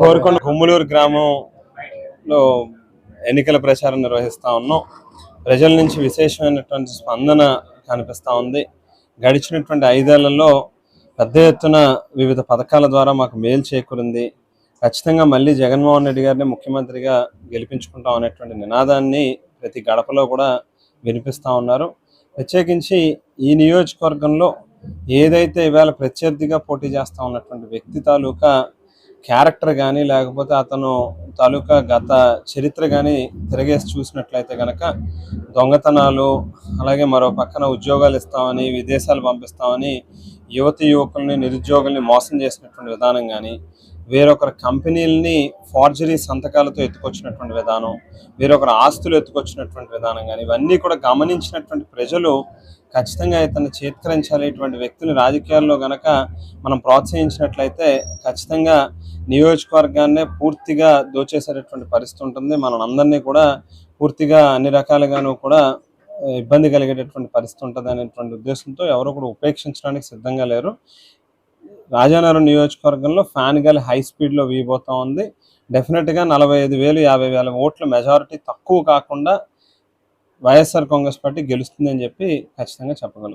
కోరుకొండ కుమ్ములూరు గ్రామంలో ఎన్నికల ప్రచారం నిర్వహిస్తా ఉన్నాం. ప్రజల నుంచి విశేషమైనటువంటి స్పందన కనిపిస్తా ఉంది. గడిచినటువంటి ఐదేళ్ళలో పెద్ద ఎత్తున వివిధ పథకాల ద్వారా మాకు మేలు చేకూరింది. ఖచ్చితంగా మళ్ళీ జగన్మోహన్ రెడ్డి గారిని ముఖ్యమంత్రిగా గెలిపించుకుంటాం అనేటువంటి నినాదాన్ని ప్రతి గడపలో కూడా వినిపిస్తా ఉన్నారు. ప్రత్యేకించి ఈ నియోజకవర్గంలో ఏదైతే ఇవాళ ప్రత్యర్థిగా పోటీ చేస్తా ఉన్నటువంటి వ్యక్తి తాలూకా క్యారెక్టర్ కానీ లేకపోతే అతను తాలూకా గత చరిత్ర కానీ తిరగేసి చూసినట్లయితే కనుక దొంగతనాలు అలాగే మరో పక్కన ఉద్యోగాలు ఇస్తామని విదేశాలు పంపిస్తామని యువతి యువకుల్ని నిరుద్యోగుల్ని మోసం చేసినటువంటి విధానం కానీ వేరొకరి కంపెనీలని ఫార్జరీ సంతకాలతో ఎత్తుకొచ్చినటువంటి విధానం వేరొకరి ఆస్తులు ఎత్తుకొచ్చినటువంటి విధానం కానీ ఇవన్నీ కూడా గమనించినటువంటి ప్రజలు ఖచ్చితంగా ఇతను చేత్కరించాలి. ఇటువంటి వ్యక్తులు రాజకీయాల్లో గనక మనం ప్రోత్సహించినట్లయితే ఖచ్చితంగా నియోజకవర్గాన్నే పూర్తిగా దోచేసేటటువంటి పరిస్థితి ఉంటుంది. మనం అందరినీ కూడా పూర్తిగా అన్ని రకాలుగాను కూడా ఇబ్బంది కలిగేటటువంటి పరిస్థితి ఉంటుంది అనేటువంటి ఉద్దేశంతో ఎవరు కూడా ఉపేక్షించడానికి సిద్ధంగా లేరు. రాజానగరం నియోజకవర్గంలో ఫ్యాన్ గాలి హై స్పీడ్లో వీయబోతా ఉంది. డెఫినెట్గా నలభై ఐదు వేలు యాభై వేల ఓట్ల మెజారిటీ తక్కువ కాకుండా వైఎస్ఆర్ కాంగ్రెస్ పార్టీ గెలుస్తుందని చెప్పి ఖచ్చితంగా చెప్పగలుగుతాం.